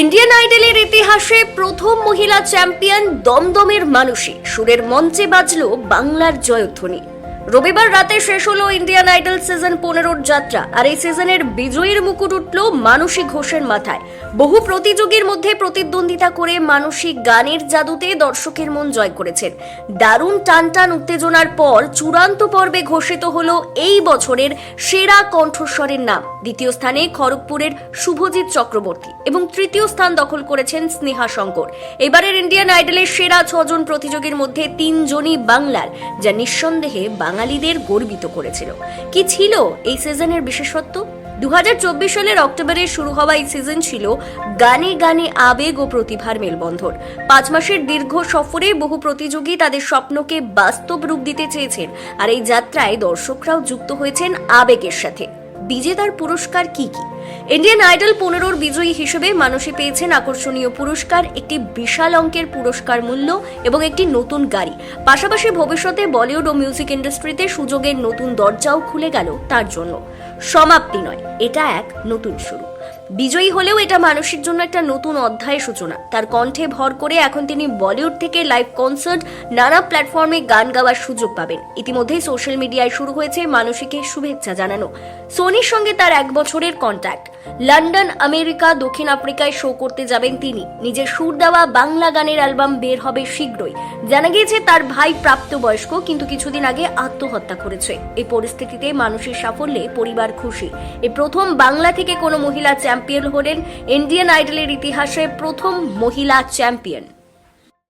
Indian আইডলের ইতিহাসে প্রথম মহিলা চ্যাম্পিয়ন দমদমের মানুষই। সুরের মঞ্চে বাজল বাংলার জয়ধ্বনি। রবিবার রাতে শেষ হলো ইন্ডিয়ান আইডল সিজন পনেরোর যাত্রা, আর এই সিজনের বিজয়ীর মুকুট উঠল মানসী ঘোষের মাথায়। বহু প্রতিযোগীর মধ্যে প্রতিদ্বন্দ্বিতা করে মানসী গানের জাদুতে দর্শকের মন জয় করেছেন। দারুণ টানটান উত্তেজনার পর চূড়ান্ত পর্বে ঘোষিত হলো এই বছরের সেরা কণ্ঠস্বরের নাম। দ্বিতীয় স্থানে খড়গপুরের শুভজিৎ চক্রবর্তী এবং তৃতীয় স্থান দখল করেছেন স্নেহা শঙ্কর। এবারের ইন্ডিয়ান আইডলের সেরা ছজন প্রতিযোগীর মধ্যে তিনজনই বাংলার, যা নিঃসন্দেহে বাঙালিদের গর্বিত করেছিল। কি ছিল এই সিজনের বিশেষত্ব? দুহাজার চব্বিশ সালের অক্টোবরে শুরু হওয়া এই সিজন ছিল গানে গানে আবেগ ও প্রতিভার মেলবন্ধন। পাঁচ মাসের দীর্ঘ সফরে বহু প্রতিযোগী তাদের স্বপ্নকে বাস্তব রূপ দিতে চেয়েছেন আর এই যাত্রায় দর্শকরাও যুক্ত হয়েছেন আবেগের সাথে। বিজেতার পুরস্কার কি কি? ইন্ডিয়ান আইডল পনেরোর বিজয়ী হিসেবে মানুষে পেয়েছেন আকর্ষণীয় পুরস্কার, একটি বিশাল অঙ্কের পুরস্কার মূল্য এবং একটি নতুন গাড়ি। পাশাপাশি ভবিষ্যতে বলিউড ও মিউজিক ইন্ডাস্ট্রিতে সুযোগের নতুন দরজাও খুলে গেল তার জন্য। সমাপ্তি নয়, এটা এক নতুন শুরু। বিজয়ী হলেও এটা মানুষের জন্য একটা নতুন অধ্যায়ের সূচনা। তার কণ্ঠে ভর করে এখন তিনি বলিউড থেকে লাইভ কনসার্ট, নানা প্ল্যাটফর্মে গান গাওয়ার সুযোগ পাবেন। ইতিমধ্যেই সোশ্যাল মিডিয়ায় শুরু হয়েছে মানসীকে শুভেচ্ছা জানানো। সোনির সঙ্গে তার এক বছরের কন্ট্যাক্ট লন্ডন, আমেরিকা, দক্ষিণ আফ্রিকায় শো করতে যাবেন তিনি। নিজের সুর দেওয়া বাংলা গানের অ্যালবাম বের হবে শীঘ্রই। জানা গিয়েছে তার ভাই প্রাপ্তবয়স্ক, কিন্তু কিছুদিন আগে আত্মহত্যা করেছে। এই পরিস্থিতিতে মানুষের সাফল্যে পরিবার খুশি। এই প্রথম বাংলা থেকে কোনো মহিলা চ্যাম্পিয়ন হলেন ইন্ডিয়ান আইডলের ইতিহাসে প্রথম মহিলা চ্যাম্পিয়ন।